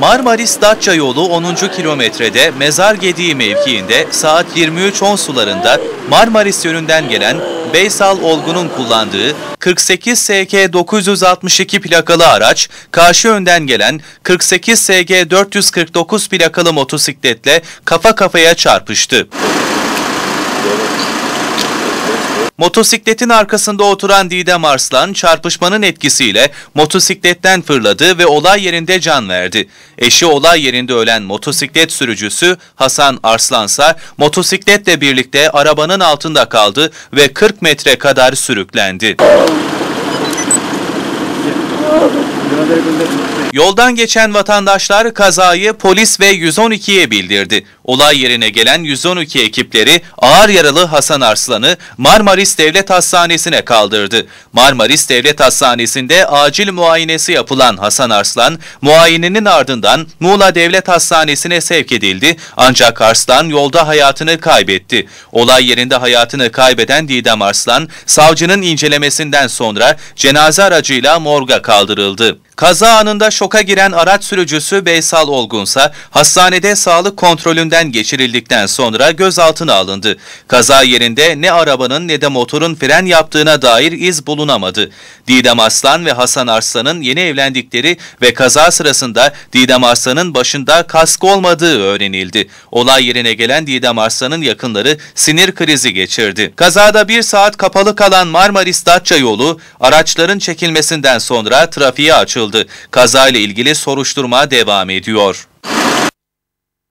Marmaris Datça yolu 10. kilometrede Mezar Gediği mevkiinde saat 23.10 sularında Marmaris yönünden gelen Beysal Olgun'un kullandığı 48 SK 962 plakalı araç karşı yönden gelen 48 SG 449 plakalı motosikletle kafa kafaya çarpıştı. Motosikletin arkasında oturan Didem Arslan çarpışmanın etkisiyle motosikletten fırladı ve olay yerinde can verdi. Eşi olay yerinde ölen motosiklet sürücüsü Hasan Arslansa motosikletle birlikte arabanın altında kaldı ve 40 metre kadar sürüklendi. Yoldan geçen vatandaşlar kazayı polis ve 112'ye bildirdi. Olay yerine gelen 112 ekipleri ağır yaralı Hasan Arslan'ı Marmaris Devlet Hastanesi'ne kaldırdı. Marmaris Devlet Hastanesi'nde acil muayenesi yapılan Hasan Arslan, muayenenin ardından Muğla Devlet Hastanesi'ne sevk edildi ancak Arslan yolda hayatını kaybetti. Olay yerinde hayatını kaybeden Didem Arslan, savcının incelemesinden sonra cenaze aracıyla morga kaldırıldı. Kaza anında şoka giren araç sürücüsü Beysal Olgunsa hastanede sağlık kontrolünden geçirildikten sonra gözaltına alındı. Kaza yerinde ne arabanın ne de motorun fren yaptığına dair iz bulunamadı. Didem Aslan ve Hasan Arslan'ın yeni evlendikleri ve kaza sırasında Didem Arslan'ın başında kask olmadığı öğrenildi. Olay yerine gelen Didem Arslan'ın yakınları sinir krizi geçirdi. Kazada bir saat kapalı kalan Marmaris-Datça yolu araçların çekilmesinden sonra trafiğe açıldı. Kazayla ilgili soruşturma devam ediyor.